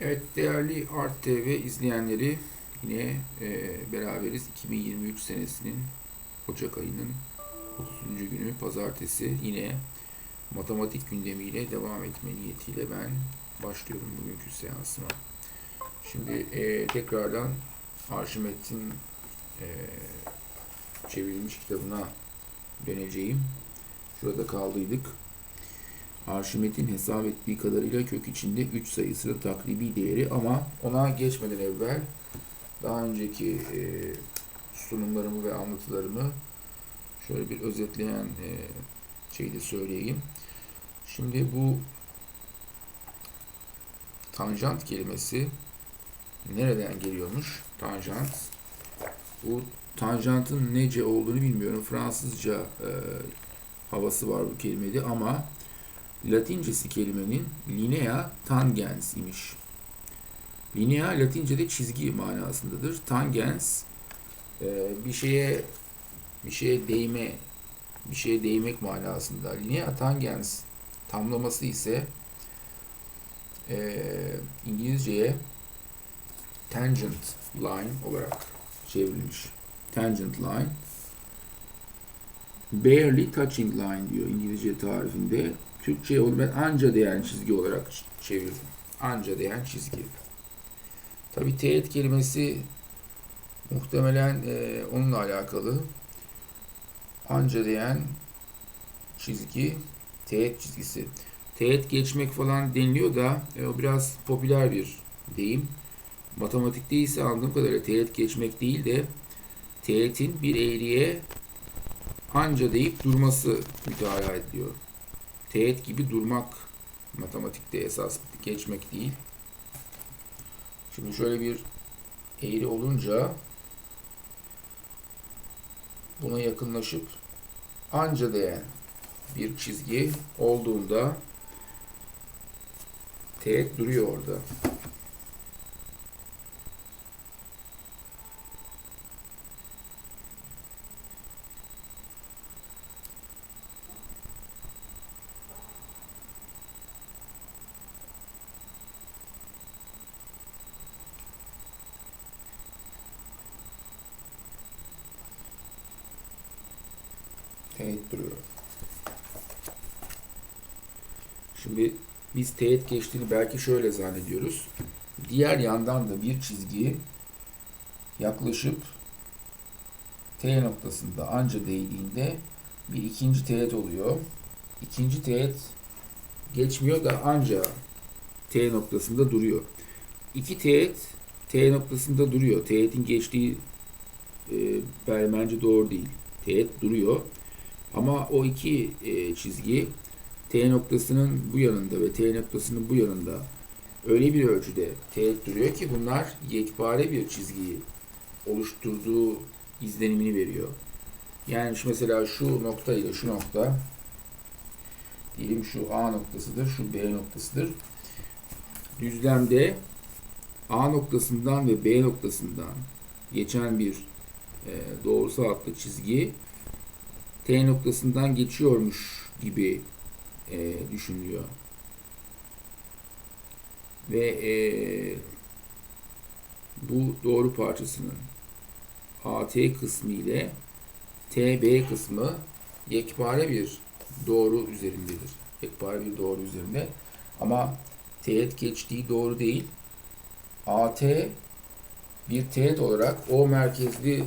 Evet değerli Art TV izleyenleri yine e, beraberiz 2023 senesinin Ocak ayının 30. günü pazartesi yine matematik gündemiyle devam etme niyetiyle ben başlıyorum bugünkü seansıma. Şimdi e, tekrardan Arşimet'in e, çevrilmiş kitabına döneceğim. Şurada kaldıydık. Arşimet'in hesap ettiği kadarıyla kök içinde 3 sayısının takribi değeri ama ona geçmeden evvel daha önceki e, sunumlarımı ve anlatılarımı şöyle bir özetleyen e, şeyi de söyleyeyim. Şimdi bu tanjant kelimesi nereden geliyormuş? Tanjant. Bu tanjantın nece olduğunu bilmiyorum. Fransızca e, havası var bu kelimede ama Latincesi kelimenin linea tangens imiş. Linea Latince'de çizgi manasındadır. Tangens e, bir şeye bir şeye değme bir şeye değmek manasında. Linea tangens tamlaması ise e, İngilizceye tangent line olarak çevrilmiş. Tangent line barely touching line diyor İngilizce tarifinde. Türkçe'ye onu ben anca değen çizgi olarak çevirdim. Anca değen çizgi. Tabi teğet kelimesi muhtemelen e, onunla alakalı. Anca değen çizgi, teğet çizgisi. Teğet geçmek falan deniliyor da e, o biraz popüler bir deyim. Matematikte ise anladığım kadarıyla teğet geçmek değil de teğetin bir eğriye anca deyip durması müteala ediliyor teğet gibi durmak matematikte esas geçmek değil. Şimdi şöyle bir eğri olunca buna yakınlaşıp anca değen bir çizgi olduğunda teğet duruyor orada. Teğet duruyor. Şimdi biz teğet geçtiğini belki şöyle zannediyoruz. Diğer yandan da bir çizgi yaklaşıp T noktasında anca değdiğinde bir ikinci teğet oluyor. İkinci teğet geçmiyor da anca T noktasında duruyor. İki teğet T noktasında duruyor. Teğetin geçtiği e, bence doğru değil. Teğet duruyor. Ama o iki e, çizgi T noktasının bu yanında ve T noktasının bu yanında öyle bir ölçüde teğet duruyor ki bunlar yekpare bir çizgiyi oluşturduğu izlenimini veriyor. Yani şu mesela şu nokta ile şu nokta diyelim şu A noktasıdır, şu B noktasıdır. Düzlemde A noktasından ve B noktasından geçen bir e, doğrusal hatlı çizgi T noktasından geçiyormuş gibi e, düşünülüyor. Ve e, bu doğru parçasının AT kısmı ile TB kısmı yekpare bir doğru üzerindedir. Yekpare bir doğru üzerinde. Ama teğet geçtiği doğru değil. AT bir teğet olarak O merkezli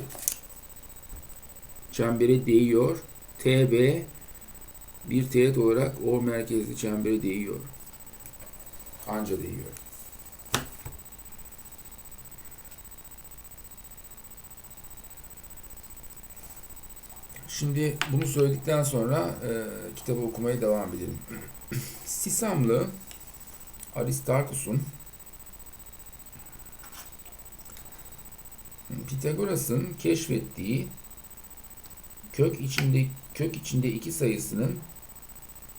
çembere değiyor TB bir teğet olarak O merkezli çembere değiyor. Anca değiyor. Şimdi bunu söyledikten sonra e, kitabı okumaya devam edelim. Sisamlı Aristarkus'un Pitagoras'ın keşfettiği kök içinde kök içinde iki sayısının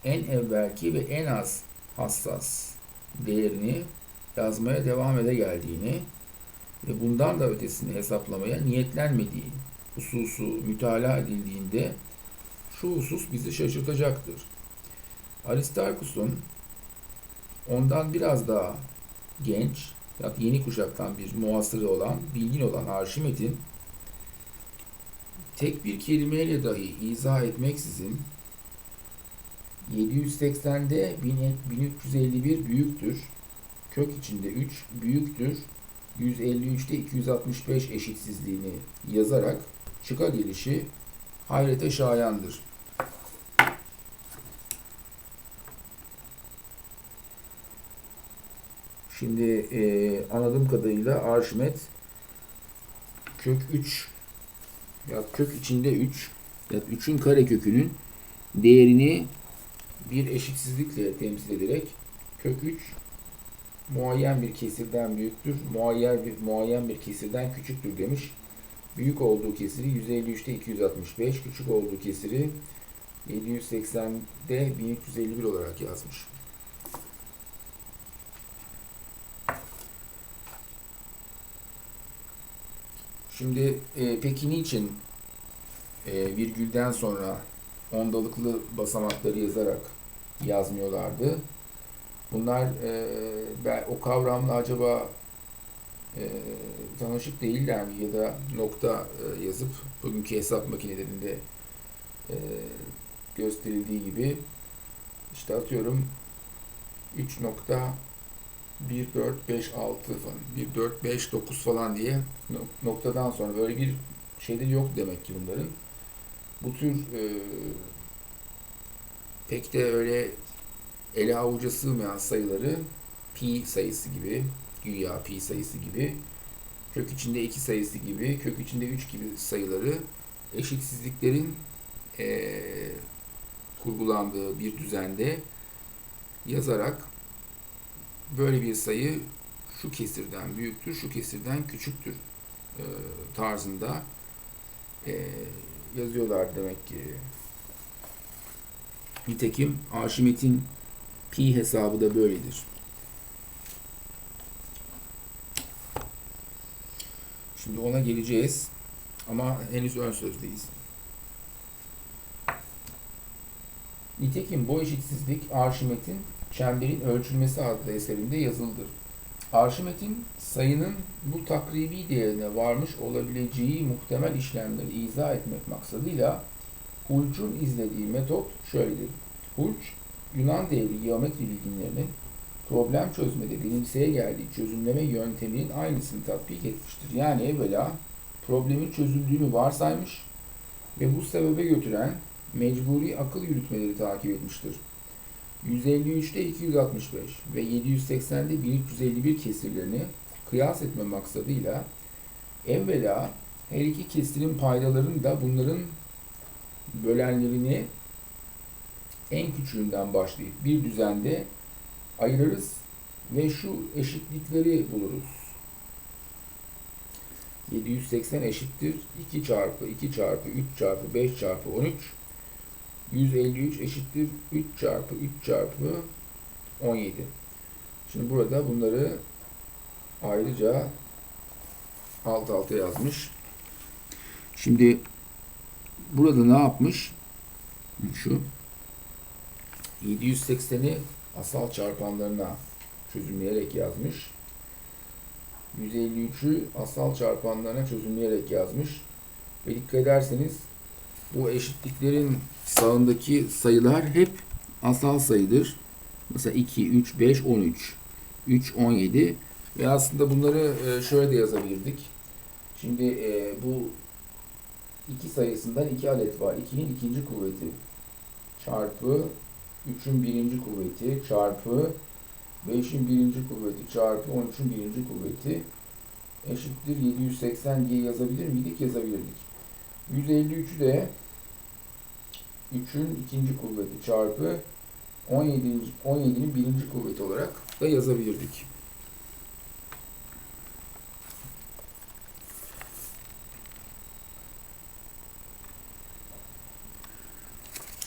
en evvelki ve en az hassas değerini yazmaya devam ede geldiğini ve bundan da ötesini hesaplamaya niyetlenmediği hususu mütalaa edildiğinde şu husus bizi şaşırtacaktır. Aristarkus'un ondan biraz daha genç, yeni kuşaktan bir muhasırı olan, bilgin olan Arşimet'in tek bir kelimeyle dahi izah etmeksizin 780'de 1351 büyüktür, kök içinde 3 büyüktür, 153'te 265 eşitsizliğini yazarak çıka gelişi hayrete şayandır. Şimdi e, anladığım kadarıyla Arşimet kök 3 ya kök içinde 3 ya 3'ün karekökünün değerini bir eşitsizlikle temsil ederek kök 3 muayyen bir kesirden büyüktür, muayyen bir, muayyen bir kesirden küçüktür demiş. Büyük olduğu kesiri 153'te 265, küçük olduğu kesiri 780'de 1351 olarak yazmış. Şimdi e, peki niçin e, virgülden sonra ondalıklı basamakları yazarak yazmıyorlardı? Bunlar e, o kavramla acaba e, tanışık değiller mi ya da nokta e, yazıp bugünkü hesap makinelerinde e, gösterildiği gibi işte atıyorum 3 nokta 1, 4, 5, 6 falan 1, 4, 5, 9 falan diye noktadan sonra böyle bir şeyde yok demek ki bunların. Bu tür e, pek de öyle ele avuca sığmayan sayıları pi sayısı gibi, güya pi sayısı gibi, kök içinde 2 sayısı gibi, kök içinde 3 gibi sayıları eşitsizliklerin e, kurgulandığı bir düzende yazarak böyle bir sayı şu kesirden büyüktür, şu kesirden küçüktür e, tarzında e, yazıyorlar demek ki. Nitekim Arşimet'in pi hesabı da böyledir. Şimdi ona geleceğiz ama henüz ön sözdeyiz. Nitekim bu eşitsizlik Arşimet'in Çemberin Ölçülmesi adlı eserinde yazıldır. Arşimet'in sayının bu takribi değerine varmış olabileceği muhtemel işlemleri izah etmek maksadıyla Hulç'un izlediği metot şöyledir. Hulç, Yunan devri geometri bilginlerinin problem çözmede benimseye geldiği çözümleme yönteminin aynısını tatbik etmiştir. Yani evvela problemin çözüldüğünü varsaymış ve bu sebebe götüren mecburi akıl yürütmeleri takip etmiştir. 153'te 265 ve 780'de 1351 kesirlerini kıyas etme maksadıyla evvela her iki kesirin paydalarını da bunların bölenlerini en küçüğünden başlayıp bir düzende ayırırız ve şu eşitlikleri buluruz. 780 eşittir 2 çarpı 2 çarpı 3 çarpı 5 çarpı 13 153 eşittir 3 çarpı 3 çarpı 17. Şimdi burada bunları ayrıca alt alta yazmış. Şimdi burada ne yapmış? Şu 780'i asal çarpanlarına çözümleyerek yazmış. 153'ü asal çarpanlarına çözümleyerek yazmış. Ve dikkat ederseniz bu eşitliklerin sağındaki sayılar hep asal sayıdır. Mesela 2, 3, 5, 13, 3, 17 ve aslında bunları e, şöyle de yazabilirdik. Şimdi e, bu iki sayısından iki adet var. 2'nin ikinci kuvveti çarpı 3'ün birinci kuvveti çarpı 5'in birinci kuvveti çarpı 13'ün birinci kuvveti eşittir 780 diye yazabilir miydik? Yazabilirdik. 153'ü de 3'ün ikinci kuvveti çarpı 17. 17'nin birinci kuvveti olarak da yazabilirdik.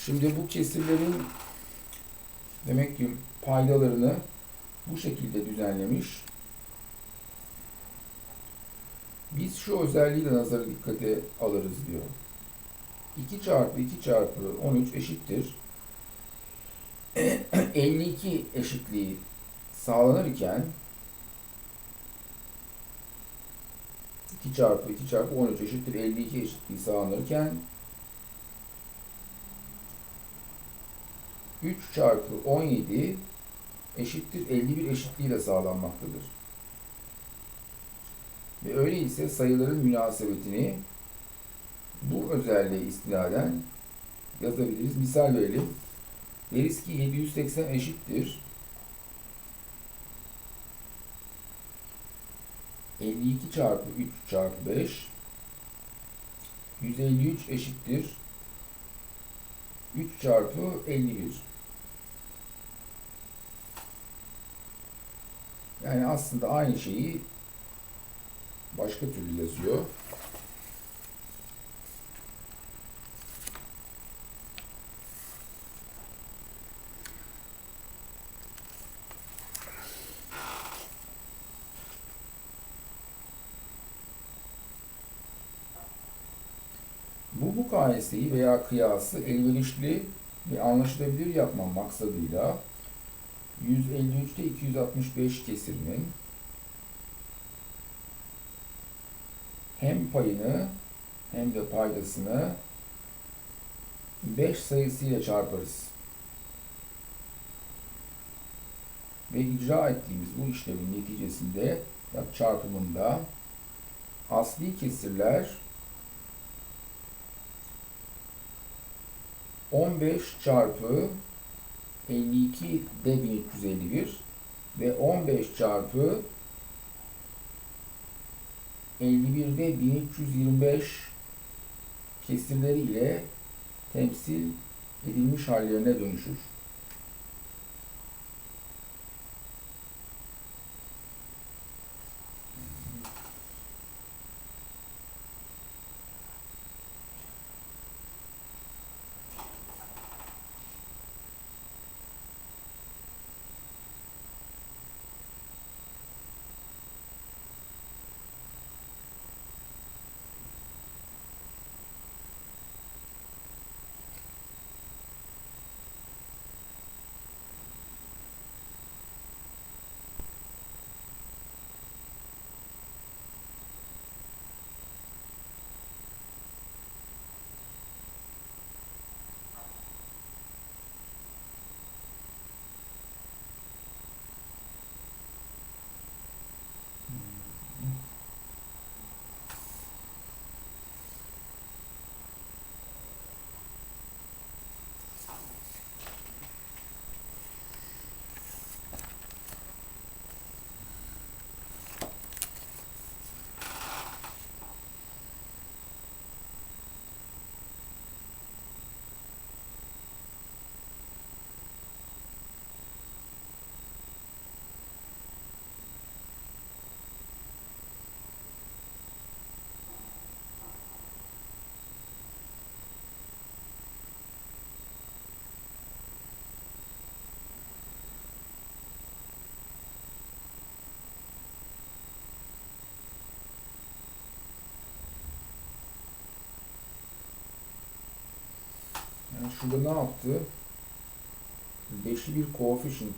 Şimdi bu kesirlerin demek ki paydalarını bu şekilde düzenlemiş. Biz şu özelliği de nazara dikkate alırız diyor. 2 çarpı 2 çarpı 13 eşittir. 52 eşitliği sağlanırken 2 çarpı 2 çarpı 13 eşittir 52 eşitliği sağlanırken 3 çarpı 17 eşittir 51 eşitliği de sağlanmaktadır. Ve öyleyse sayıların münasebetini bu özelliğe istinaden yazabiliriz. Misal verelim. Deriz ki 780 eşittir 52 çarpı 3 çarpı 5 153 eşittir 3 çarpı 51 yani aslında aynı şeyi başka türlü yazıyor. Bu mukayeseyi veya kıyası elverişli ve anlaşılabilir yapma maksadıyla 153'te 265 kesirinin hem payını hem de paydasını 5 sayısıyla çarparız. Ve icra ettiğimiz bu işlemin neticesinde çarpımında asli kesirler 15 çarpı 52 de 1351 ve 15 çarpı 51 de 1325 kesirleri ile temsil edilmiş hallerine dönüşür. Şurada ne yaptı? Beşli bir coefficient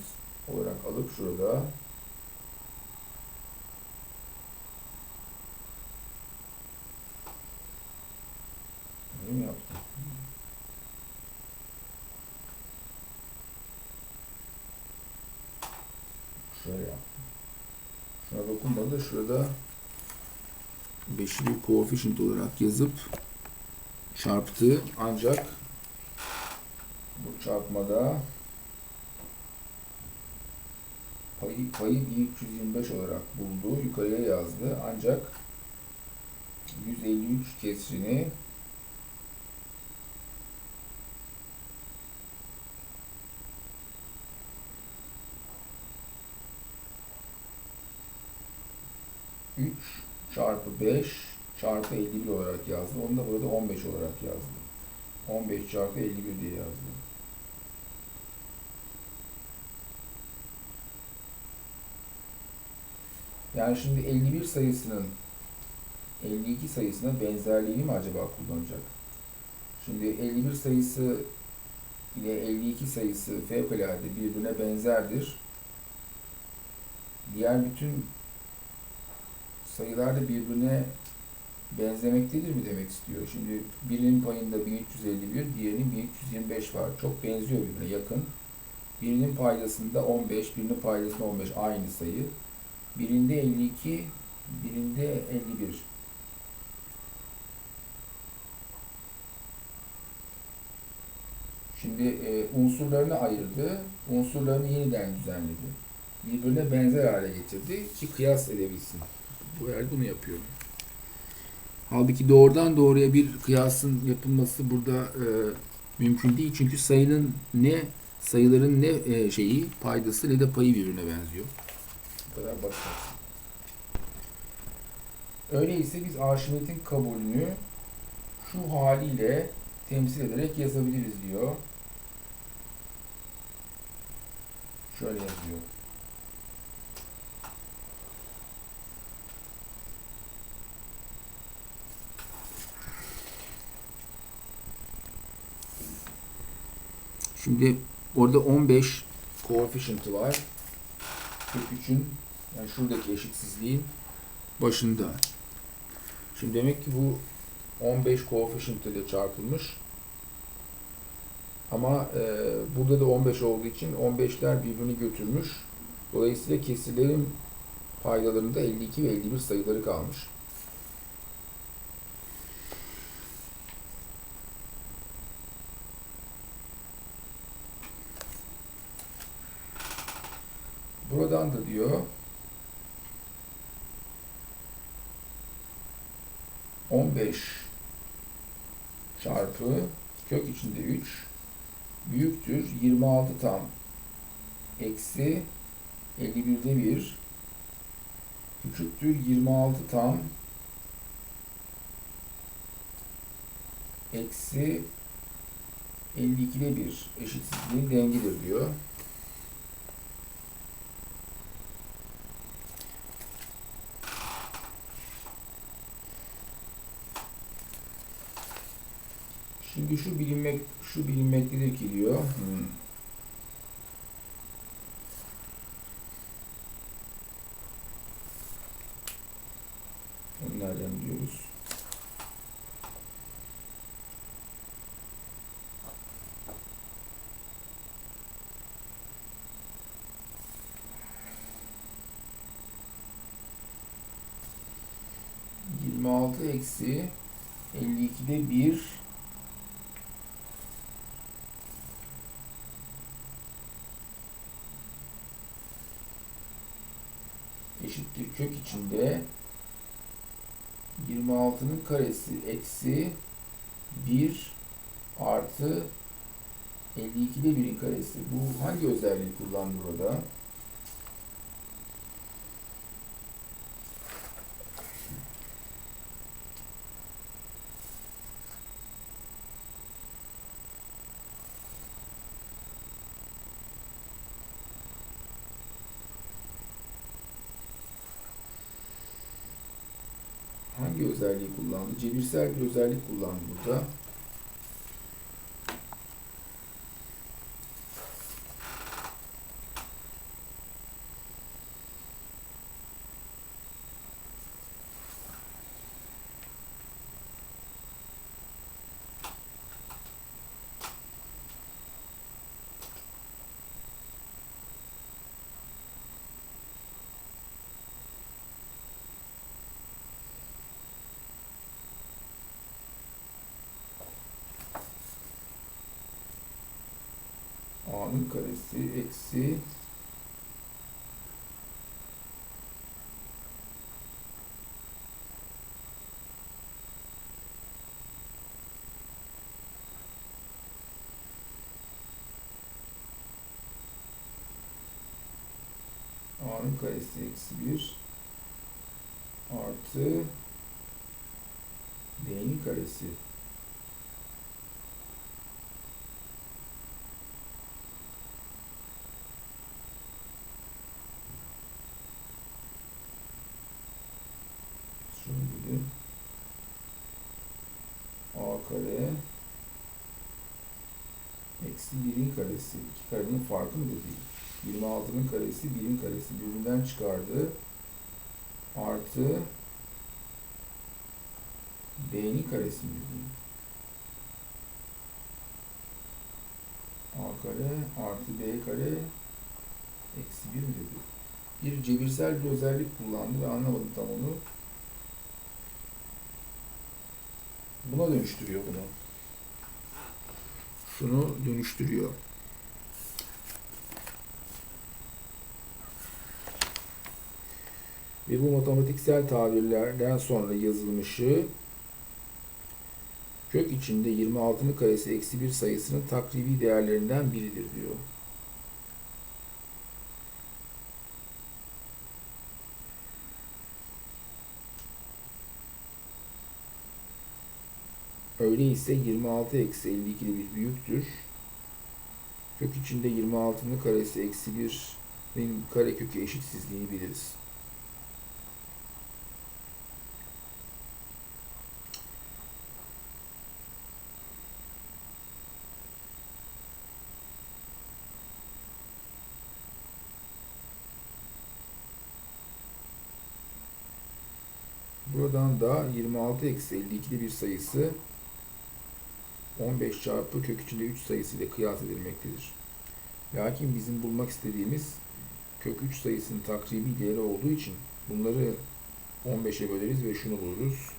olarak alıp şurada ne mi yaptı? Şöyle yaptı. Şuna dokunmadı da şurada beşli bir coefficient olarak yazıp çarptı ancak çarpmada payı, payı 1325 olarak buldu. Yukarıya yazdı. Ancak 153 kesrini üç çarpı 5 çarpı 51 olarak yazdı. Onu da burada 15 olarak yazdı. 15 çarpı 51 diye yazdı. Yani şimdi 51 sayısının 52 sayısına benzerliğini mi acaba kullanacak? Şimdi 51 sayısı ile 52 sayısı fevkalade birbirine benzerdir. Diğer bütün sayılar da birbirine benzemektedir mi demek istiyor. Şimdi birinin payında 1351, diğerinin 1325 var. Çok benziyor birbirine yakın. Birinin paydasında 15, birinin paydasında 15 aynı sayı. Birinde 52, birinde 51. Şimdi e, unsurlarını ayırdı, unsurlarını yeniden düzenledi. Birbirine benzer hale getirdi ki kıyas edebilsin. Bu yer bunu yapıyor. Halbuki doğrudan doğruya bir kıyasın yapılması burada e, mümkün değil. Çünkü sayının ne sayıların ne e, şeyi paydası ne de payı birbirine benziyor. Kadar basit. Öyleyse biz Arşimet'in kabulünü şu haliyle temsil ederek yazabiliriz diyor. Şöyle yazıyor. Şimdi orada 15 koefisyenti var. 43'ün yani şuradaki eşitsizliğin başında. Şimdi demek ki bu 15 koefisiyent ile çarpılmış. Ama e, burada da 15 olduğu için 15'ler birbirini götürmüş. Dolayısıyla kesirlerin paydalarında 52 ve 51 sayıları kalmış. Buradan da diyor 15 çarpı kök içinde 3 büyüktür 26 tam eksi 51'de 1 küçüktür 26 tam eksi 52'de 1 eşitsizliğin dengidir diyor. Şimdi şu bilinmek şu bilinmektedir ki diyor. Hmm. Nereden diyoruz? Yirmi altı eksi 52'de 1 eşittir kök içinde 26'nın karesi eksi 1 artı 52'de 1'in karesi. Bu hangi özelliği kullandı burada? Hangi özelliği kullandı? Cebirsel bir özellik kullandı burada. A'nın karesi eksi A'nın karesi eksi 1 artı D'nin karesi Şöyle A kare eksi 1'in karesi. İki karenin farkı mı değil? 26'nın karesi 1'in karesi birbirinden çıkardı. Artı B'nin karesi mi diyeyim? A kare artı B kare eksi 1 mi dedi? Bir cebirsel bir özellik kullandı ve anlamadım tam onu. Buna dönüştürüyor bunu. Şunu dönüştürüyor. Ve bu matematiksel tabirlerden sonra yazılmışı kök içinde 26'nın karesi eksi 1 sayısının takribi değerlerinden biridir diyor. Öyleyse 26 eksi 52'de bir büyüktür. Kök içinde 26'nın karesi eksi 1'in karekökü eşitsizliğini biliriz. Buradan da 26 eksi 52'de bir sayısı 15 çarpı kök içinde 3 sayısı ile kıyas edilmektedir. Lakin bizim bulmak istediğimiz kök 3 sayısının takribi değeri olduğu için bunları 15'e böleriz ve şunu buluruz.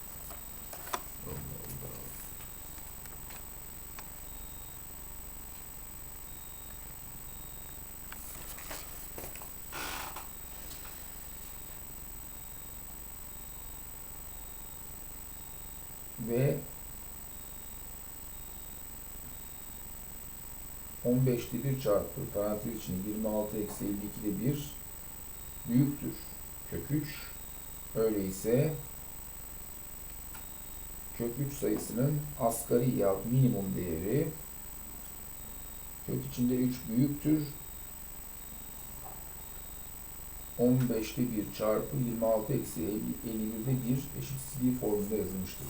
Ve 15'te 1 çarpı parantez içinde 26 eksi 52'de 1 büyüktür. Kök 3 öyleyse kök 3 sayısının asgari ya minimum değeri kök içinde 3 büyüktür. 15'te 1 çarpı 26 eksi 51'de 1 eşitsizliği formunda yazılmıştır.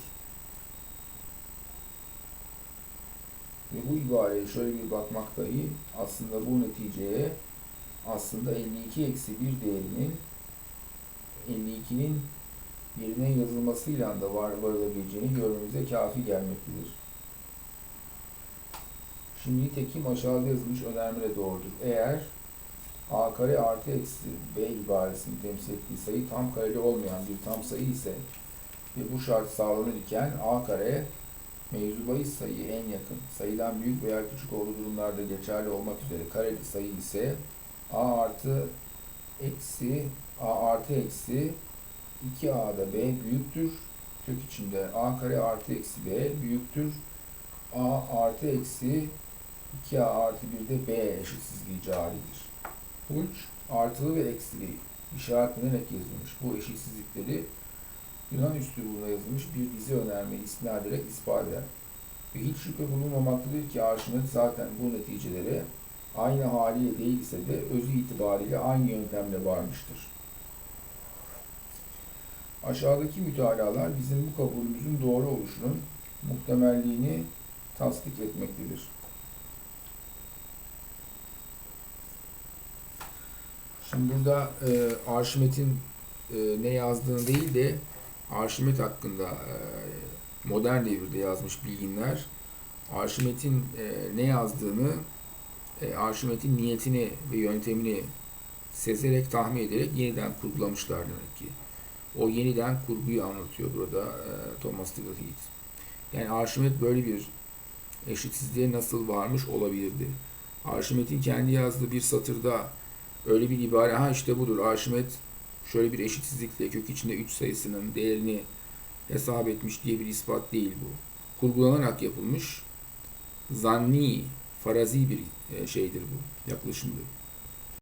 Ve bu ibareye şöyle bir bakmak dahi aslında bu neticeye aslında 52 eksi 1 değerinin 52'nin yerine yazılmasıyla da var varılabileceğini görmemize kafi gelmektedir. Şimdi nitekim aşağıda yazılmış önermele doğrudur. Eğer a kare artı eksi b ibaresini temsil ettiği sayı tam kareli olmayan bir tam sayı ise ve bu şart sağlanırken a kare mevzu sayı en yakın, sayıdan büyük veya küçük olduğu durumlarda geçerli olmak üzere kareli sayı ise a artı eksi a artı eksi 2a'da b büyüktür. Kök içinde a kare artı eksi b büyüktür. a artı eksi 2a artı 1'de b eşitsizliği caridir. Uç artılı ve eksili işaretlenerek yazılmış. Bu eşitsizlikleri Yunan üslubunda yazılmış bir dizi önermeyi istinad ederek ispat eder. Ve hiç şüphe bulunmamaktadır ki Arşimet zaten bu neticelere aynı haliyle değilse de özü itibariyle aynı yöntemle varmıştır. Aşağıdaki mütalalar bizim bu kabulümüzün doğru oluşunun muhtemelliğini tasdik etmektedir. Şimdi burada e, Arşimet'in e, ne yazdığını değil de Arşimet hakkında e, modern devirde yazmış bilginler Arşimet'in e, ne yazdığını, e, Arşimet'in niyetini ve yöntemini sezerek, tahmin ederek yeniden kurgulamışlar demek ki. O yeniden kurguyu anlatıyor burada Thomas de Yani Arşimet böyle bir eşitsizliğe nasıl varmış olabilirdi? Arşimet'in kendi yazdığı bir satırda öyle bir ibare, ha işte budur Arşimet şöyle bir eşitsizlikle kök içinde 3 sayısının değerini hesap etmiş diye bir ispat değil bu. Kurgulanarak yapılmış zanni, farazi bir e, şeydir bu, yaklaşımdır.